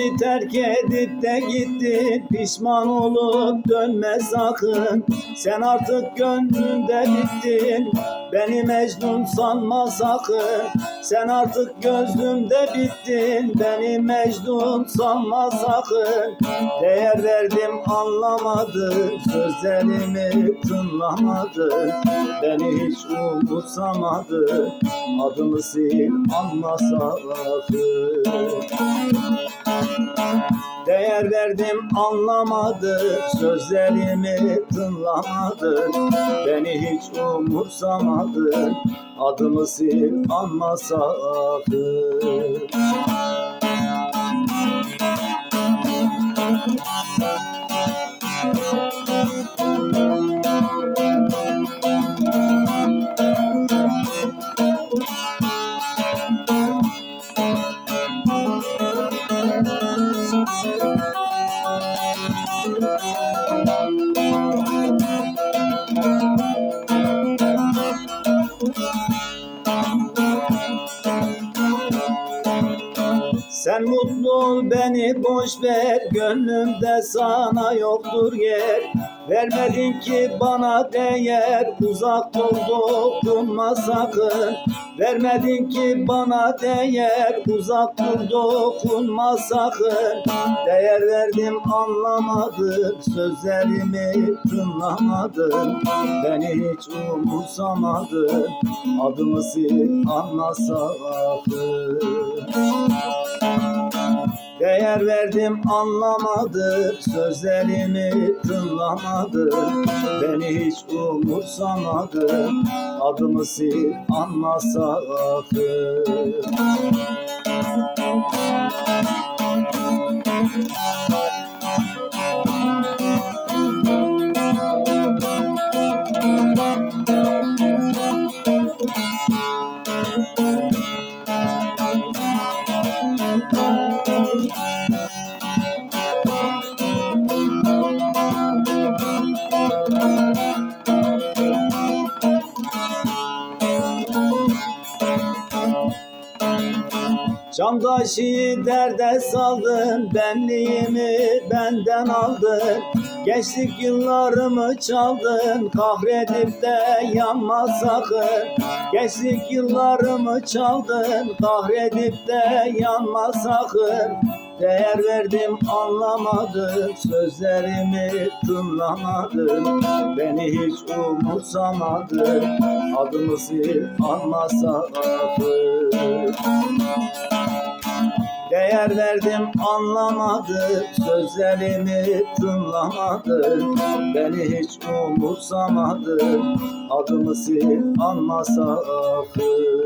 edip de gittin Pişman olup dönme sakın. Sen artık gönlümde bittin. Beni Mecnun sanma sakın. Sen artık gözümde bittin. Beni Mecnun sanma sakın. Değer verdim anlamadın Sözlerimi tınlamadın Beni hiç umursamadın Adımı sil anma sakın Değer verdim anlamadı Sözlerimi tınlamadı. Beni hiç umursamadı Adımı sil anma sakın Thank you. Sen mutlu ol beni boş ver. Gönlümde sana yoktur yer. Vermedin ki bana değer. Uzak dur dokunma sakın. Vermedin ki bana değer. Uzak dur dokunma sakın. Değer verdim anlamadın Sözlerimi tınlamadın Beni hiç umursamadın Adımı sil anla sakın Değer verdim anlamadı. Sözlerimi tınlamadı. Beni hiç umursamadı. Adımı sil anma sakın Camdaşı derde saldın Benliğimi benden aldın. Gençlik yıllarımı çaldın Kahredip de yanma sakın. Gençlik yıllarımı çaldın Kahredip de yanma sakın Değer verdim anlamadın Sözlerimi tınlamadın Beni hiç umursamadın Adımı sil Değer verdim anlamadı Sözlerimi tınlamadı Beni hiç umursamadı Adımı sil anma sakın